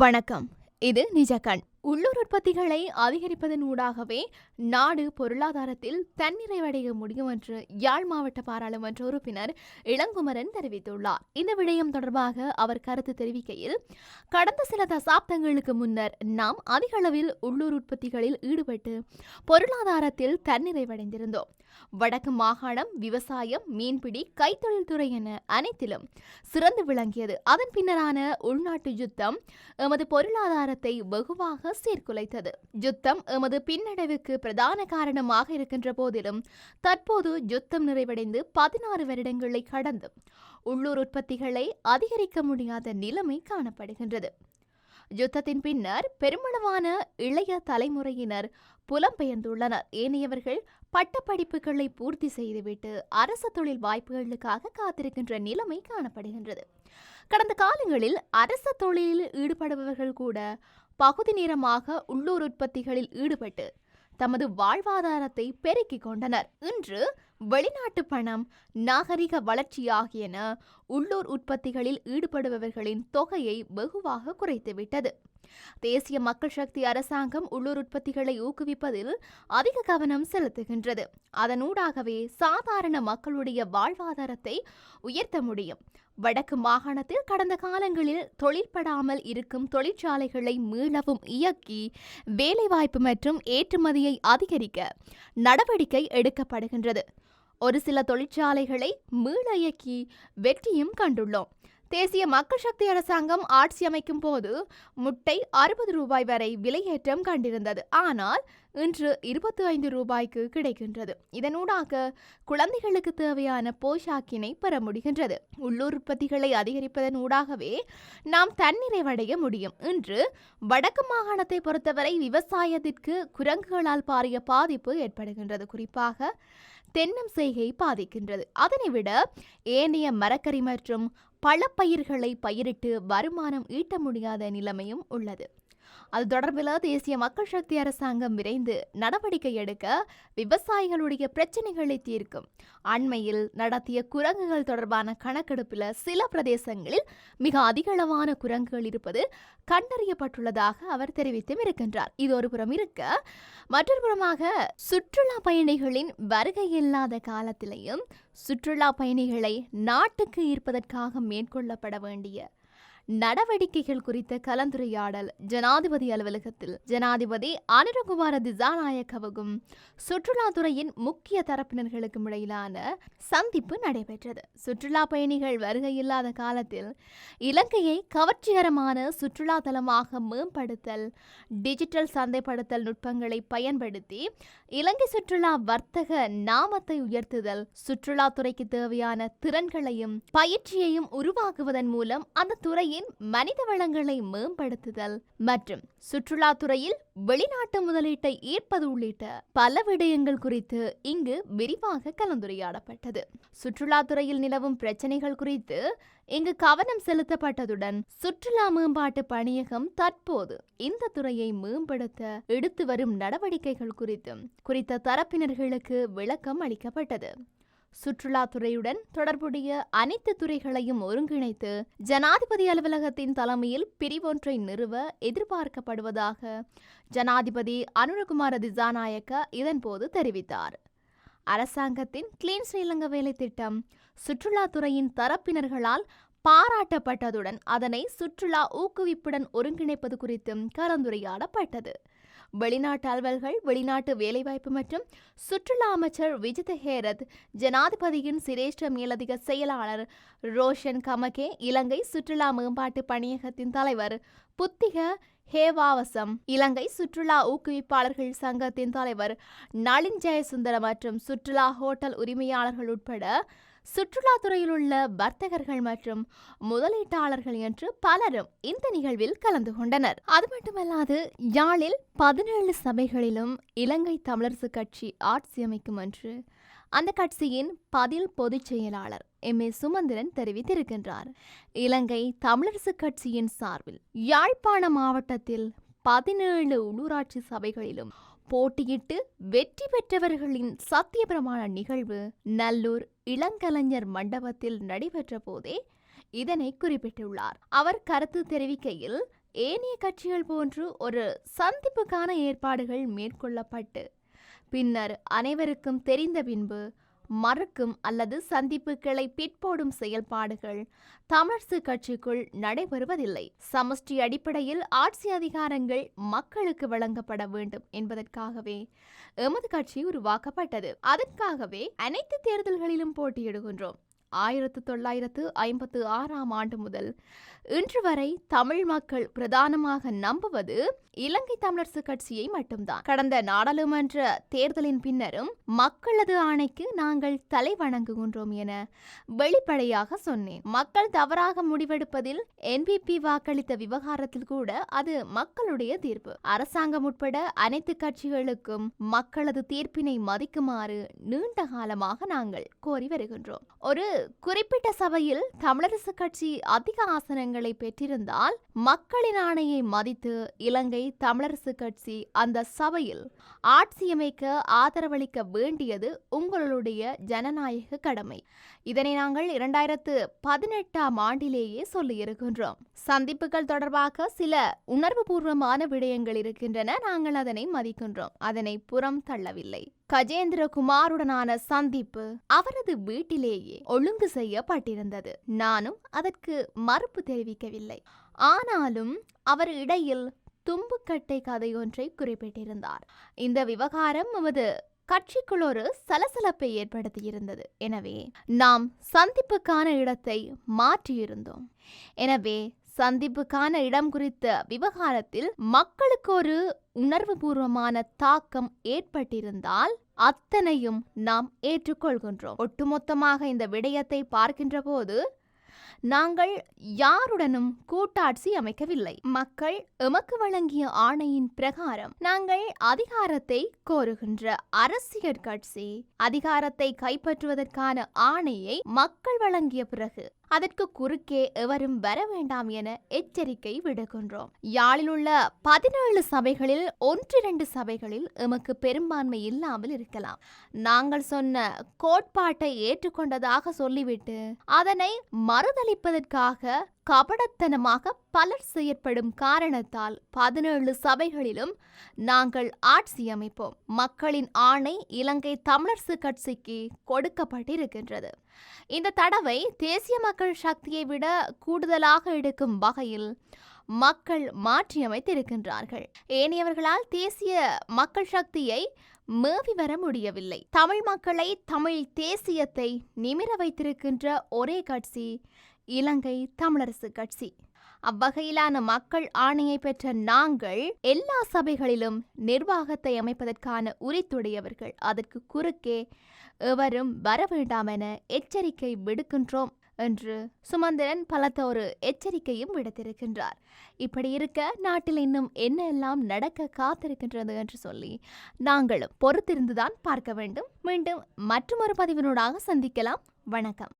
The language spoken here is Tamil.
வணக்கம். இது நிஜகண் உள்ளூர் உற்பத்திகளை அதிகரிப்பதன் ஊடாகவே நாடு பொருளாதாரத்தில் தன்னிறைவடைய முடியும் என்று யாழ் மாவட்ட பாராளுமன்ற உறுப்பினர் இளங்குமரன் தெரிவித்துள்ளார். இந்த விடயம் தொடர்பாக அவர் கருத்து தெரிவிக்கையில் கடந்த சில தசாப்தங்களுக்கு முன்னர் நாம் அதிக அளவில் உள்ளூர் உற்பத்திகளில் ஈடுபட்டு பொருளாதாரத்தில் தன்னிறைவடைந்திருந்தோம். வடக்கு மாகாணம் விவசாயம் மீன்பிடி கைத்தொழில் துறை என அனைத்திலும் சிறந்து விளங்கியது. அதன் பின்னரான உள்நாட்டு யுத்தம் எமது பொருளாதாரத்தை வெகுவாக சீர்குலைத்தது. யுத்தம் எமது பின்னடைவுக்கு பிரதான காரணமாக இருக்கின்ற போதிலும் தற்போது யுத்தம் நிறைவடைந்து பதினாறு வருடங்களை கடந்து உள்ளூர் உற்பத்திகளை அதிகரிக்க முடியாத நிலைமை காணப்படுகின்றது. யுத்தத்தின் பின்னர் பெருமளவான இளைய தலைமுறையினர் புலம்பெயர்ந்துள்ளனர் ஏனையவர்கள் பட்டப்படிப்புகளை பூர்த்தி செய்துவிட்டு அரசு தொழில் வாய்ப்புகளுக்காக காத்திருக்கின்ற நிலைமை காணப்படுகின்றது. கடந்த காலங்களில் அரச தொழிலில் ஈடுபடுபவர்கள் கூட பகுதி நேரமாக உள்ளூர் உற்பத்திகளில் ஈடுபட்டு தமது வாழ்வாதாரத்தை பெருக்கிக் கொண்டனர். இன்று வெளிநாட்டு பணம் நாகரிக வளர்ச்சி ஆகியன உள்ளூர் உற்பத்திகளில் ஈடுபடுபவர்களின் தொகையை வெகுவாக குறைத்துவிட்டது. தேசிய மக்கள் சக்தி அரசாங்கம் உள்ளூர் உற்பத்திகளை ஊக்குவிப்பதில் அதிக கவனம் செலுத்துகின்றது. அதனூடாகவே சாதாரண மக்களுடைய வாழ்வாதாரத்தை உயர்த்த முடியும். வடக்கு மாகாணத்தில் கடந்த காலங்களில் தொழிற்படாமல் இருக்கும் தொழிற்சாலைகளை மீளவும் இயக்கி வேலைவாய்ப்பு மற்றும் ஏற்றுமதியை அதிகரிக்க நடவடிக்கை எடுக்கப்படுகின்றது. ஒரு சில தொழிற்சாலைகளை மீள இயக்கி வெற்றியும் கண்டுள்ளோம். தேசிய மக்கள் சக்தி அரசாங்கம் ஆட்சி அமைக்கும் போது முட்டை அறுபது ரூபாய் வரை விலையேற்றம் கண்டிருந்தது. ஆனால் இன்று இருபத்தி ஐந்து ரூபாய்க்கு கிடைக்கின்றது. இதனூடாக குழந்தைகளுக்கு தேவையான போஷாக்கினை பெற முடிகின்றது. உள்ளூர் உற்பத்திகளை அதிகரிப்பதன் ஊடாகவே நாம் தன்னிறைவடைய முடியும். இன்று வடக்கு மாகாணத்தை பொறுத்தவரை விவசாயத்திற்கு குரங்குகளால் பாரிய பாதிப்பு ஏற்படுகின்றது. குறிப்பாக தென்னம் செய்கை பாதிக்கின்றது. அதனை விட ஏனைய மரக்கறி மற்றும் பழப்பயிர்களை பயிரிட்டு வருமானம் ஈட்ட முடியாத நிலைமையும் உள்ளது. அது தொடர்பில் தேசிய மக்கள் சக்தி அரசாங்கம் விரைந்து நடவடிக்கை எடுக்க விவசாயிகளுடைய பிரச்சனைகளை தீர்க்கும். அண்மையில் நடத்திய குரங்குகள் தொடர்பான கணக்கெடுப்பில் சில பிரதேசங்களில் மிக அதிகளவான குரங்குகள் இருப்பது கண்டறியப்பட்டுள்ளதாக அவர் தெரிவித்தும் இருக்கின்றார். இது ஒரு புறம் இருக்க மற்றொரு புறமாக சுற்றுலா பயணிகளின் வருகை இல்லாத காலத்திலையும் சுற்றுலா பயணிகளை நாட்டுக்கு ஈர்ப்பதற்காக மேற்கொள்ளப்பட வேண்டிய நடவடிக்கைகள் குறித்த கலந்துரையாடல் ஜனாதிபதி அலுவலகத்தில். ஜனாதிபதி அனிரகுமார திசாநாயக்கவுக்கும் சுற்றுலாத்துறையின் முக்கிய தரப்பினர்களுக்கும் இடையிலான சந்திப்பு நடைபெற்றது. சுற்றுலா பயணிகள் வருகை இல்லாத காலத்தில் இலங்கையை கவர்ச்சிகரமான சுற்றுலா தலமாக மேம்படுத்தல் டிஜிட்டல் சந்தைப்படுத்தல் நுட்பங்களை பயன்படுத்தி இலங்கை சுற்றுலா வர்த்தக நாமத்தை உயர்த்துதல் சுற்றுலாத்துறைக்கு தேவையான திறன்களையும் பயிற்சியையும் உருவாக்குவதன் மூலம் அந்த துறையை துறையின் மனித வளங்களை மேம்படுத்துதல் மற்றும் சுற்றுலாத்துறையில் வெளிநாட்டு முதலீட்டை ஈர்ப்பது உள்ளிட்ட பல விடயங்கள் குறித்து இங்கு விரிவாக கலந்துரையாடப்பட்டது. சுற்றுலாத்துறையில் நிலவும் பிரச்சனைகள் குறித்து இங்கு கவனம் செலுத்தப்பட்டதுடன் சுற்றுலா மேம்பாட்டு பணியகம் தற்போது இந்த துறையை மேம்படுத்த எடுத்து வரும் நடவடிக்கைகள் குறித்தும் குறித்த தரப்பினர்களுக்கு விளக்கம் அளிக்கப்பட்டது. சுற்றுலாத்துறையுடன் தொடர்புடைய அனைத்து துறைகளையும் ஒருங்கிணைத்து ஜனாதிபதி அலுவலகத்தின் தலைமையில் பிரிவொன்றை நிறுவ எதிர்பார்க்கப்படுவதாக ஜனாதிபதி அனுரகுமார திசாநாயக்க இதன்போது தெரிவித்தார். அரசாங்கத்தின் கிளீன் ஸ்ரீலங்கா வேலை திட்டம் சுற்றுலாத்துறையின் தரப்பினர்களால் பாராட்டப்பட்டதுடன் அதனை சுற்றுலா ஊக்குவிப்புடன் ஒருங்கிணைப்பது குறித்தும் கலந்துரையாடப்பட்டது. வெளிநாட்டு அலுவல்கள் வெளிநாட்டு வேலைவாய்ப்பு மற்றும் சுற்றுலா அமைச்சர் விஜித ஹேரத் ஜனாதிபதியின் சிரேஷ்ட மேலதிக செயலாளர் ரோஷன் கமகே இலங்கை சுற்றுலா மேம்பாட்டு பணியகத்தின் தலைவர் புத்திக ஹேவாவசம் இலங்கை சுற்றுலா ஊக்குவிப்பாளர்கள் சங்கத்தின் தலைவர் நளின் ஜெயசுந்தர மற்றும் சுற்றுலா ஹோட்டல் உரிமையாளர்கள் உட்பட சுற்றுலாத்துறையில் உள்ள வர்த்தகர்கள் மற்றும் முதலீட்டாளர்கள் என்று பலரும் இந்த நிகழ்வில் கலந்து கொண்டனர். அது மட்டுமல்லாது யாழில் பதினேழு சபைகளிலும் இலங்கை தமிழரசு கட்சி ஆட்சி அமைக்கும் என்று அந்த கட்சியின் பதில் பொதுச் செயலாளர் எம். ஏ. சுமந்திரன் தெரிவித்திருக்கின்றார். இலங்கை தமிழரசு கட்சியின் சார்பில் யாழ்ப்பாண மாவட்டத்தில் பதினேழு உள்ளூராட்சி சபைகளிலும் போட்டியிட்டு வெற்றி பெற்றவர்களின் சத்திய பிரமாண நிகழ்வு நல்லூர் இளங்கலைஞர் மண்டபத்தில் நடைபெற்ற போதே இதனை குறிப்பிட்டுள்ளார். அவர் கருத்து தெரிவிக்கையில் ஏனைய கட்சிகள் போன்று ஒரு சந்திப்புக்கான ஏற்பாடுகள் மேற்கொள்ளப்பட்டு பின்னர் அனைவருக்கும் தெரிந்த பின்பு மறுக்கும் அல்லது சந்திப்புகளை பிற்போடும் செயல்பாடுகள் தமிழரசு கட்சிக்குள் நடைபெறுவதில்லை. சமஷ்டி அடிப்படையில் ஆட்சி அதிகாரங்கள் மக்களுக்கு வழங்கப்பட வேண்டும் என்பதற்காகவே எமது கட்சி உருவாக்கப்பட்டது. அதற்காகவே அனைத்து தேர்தல்களிலும் போட்டியிடுகின்றோம். ஆயிரத்து தொள்ளாயிரத்து ஐம்பத்து ஆறாம் ஆண்டு முதல். இன்று வரை தமிழ் மக்கள் பிரதானமாக நம்புவது இலங்கை தமிழரசு கட்சியை மட்டும்தான். கடந்த நாடாளுமன்ற தேர்தலின் பின்னரும் மக்களது ஆணைக்கு நாங்கள் தலை வணங்குகின்றோம் என வெளிப்படையாக சொன்னேன். மக்கள் தவறாக முடிவெடுப்பதில் என்பிபி வாக்களித்த விவகாரத்தில் கூட அது மக்களுடைய தீர்ப்பு. அரசாங்கம் உட்பட அனைத்து கட்சிகளுக்கும் மக்களது தீர்ப்பினை மதிக்குமாறு நீண்ட காலமாக நாங்கள் கோரி வருகின்றோம். ஒரு குறிப்பிட்ட சபையில் தமிழரசு கட்சி அதிக ஆசனங்களை பெற்றிருந்தால் மக்களின் ஆணையை மதித்து இலங்கை தமிழரசு கட்சி அந்த சபையில் ஆட்சியமைக்க ஆதரவளிக்க வேண்டியது உங்களுடைய ஜனநாயக கடமை. இதனை நாங்கள் இரண்டாயிரத்து பதினெட்டாம் ஆண்டிலேயே சொல்லியிருக்கின்றோம் சந்திப்புகள் தொடர்பாக சில உணர்வுபூர்வமான விடயங்கள் இருக்கின்றன. நாங்கள் அதனை மதிக்கின்றோம். அதனை புறம் தள்ளவில்லை. கஜேந்திரகுமாருடனான சந்திப்பு அவரது வீட்டிலேயே ஒழுங்கு செய்யப்பட்டிருந்தது. நானும் அதற்கு மறுப்பு தெரிவிக்கவில்லை. ஆனாலும் அவர் இடையில் தும்புக்கட்டை கதை ஒன்றை குறிப்பிட்டிருந்தார். இந்த விவகாரம் நமது கட்சிக்குள் ஒரு சலசலப்பை ஏற்படுத்தியிருந்தது. எனவே நாம் சந்திப்புக்கான இடத்தை மாற்றியிருந்தோம். எனவே சந்திப்புக்கான இடம் குறித்த விவகாரத்தில் மக்களுக்கு ஒரு உணர்வுபூர்வமான தாக்கம் ஏற்பட்டிருந்தால் அத்தனையும் நாம் ஏற்றுக்கொள்கின்றோம். ஒட்டுமொத்தமாக இந்த விடயத்தை பார்க்கின்ற போது நாங்கள் யாருடனும் கூட்டாட்சி அமைக்கவில்லை. மக்கள் எமக்கு வழங்கிய ஆணையின் பிரகாரம் நாங்கள் அதிகாரத்தை கோருகின்ற அரசியல் கட்சி அதிகாரத்தை கைப்பற்றுவதற்கான ஆணையை மக்கள் வழங்கிய பிறகு அதற்கு குறுக்கே எவரும் வர வேண்டாம் என எச்சரிக்கை விடுகின்றோம் யாழில் உள்ள பதினேழு சபைகளில் ஒன்றிரண்டு சபைகளில் எமக்கு பெரும்பான்மை இல்லாமல் இருக்கலாம். நாங்கள் சொன்ன கோட்பாட்டை ஏற்றுக்கொண்டதாக சொல்லிவிட்டு அதனை மறுதளிப்பதற்காக கபடத்தனமாக பலர் செயற்படும் காரணத்தால் பதினேழு சபைகளிலும் நாங்கள் ஆட்சி அமைப்போம். மக்களின் ஆணை இலங்கை தமிழரசு கட்சிக்கு கொடுக்கப்பட்டிருக்கின்றது. இந்த தடவை தேசிய மக்கள் சக்தியை விட கூடுதலாக எடுக்கும் வகையில் மக்கள் மாற்றியமைத்திருக்கின்றார்கள் ஏனையவர்களால் தேசிய மக்கள் சக்தியை மேவி வர முடியவில்லை. தமிழ் மக்களை தமிழ் தேசியத்தை நிமிர வைத்திருக்கின்ற ஒரே கட்சி இலங்கை தமிழரசு கட்சி. அவ்வகையிலான மக்கள் ஆணையை பெற்ற நாங்கள் எல்லா சபைகளிலும் நிர்வாகத்தை அமைப்பதற்கான உரித்துடையவர்கள். அதற்கு குறுக்கே எவரும் வரவேண்டாம் என எச்சரிக்கை விடுக்கின்றோம் என்று சுமந்திரன் பலத்த ஒரு எச்சரிக்கையும் விடுத்திருக்கின்றார். இப்படி இருக்க நாட்டில் இன்னும் என்ன எல்லாம் நடக்க காத்திருக்கின்றது என்று சொல்லி நாங்களும் பொறுத்திருந்துதான் பார்க்க வேண்டும். மீண்டும் மற்றொரு பதிவினூடாக சந்திக்கலாம். வணக்கம்.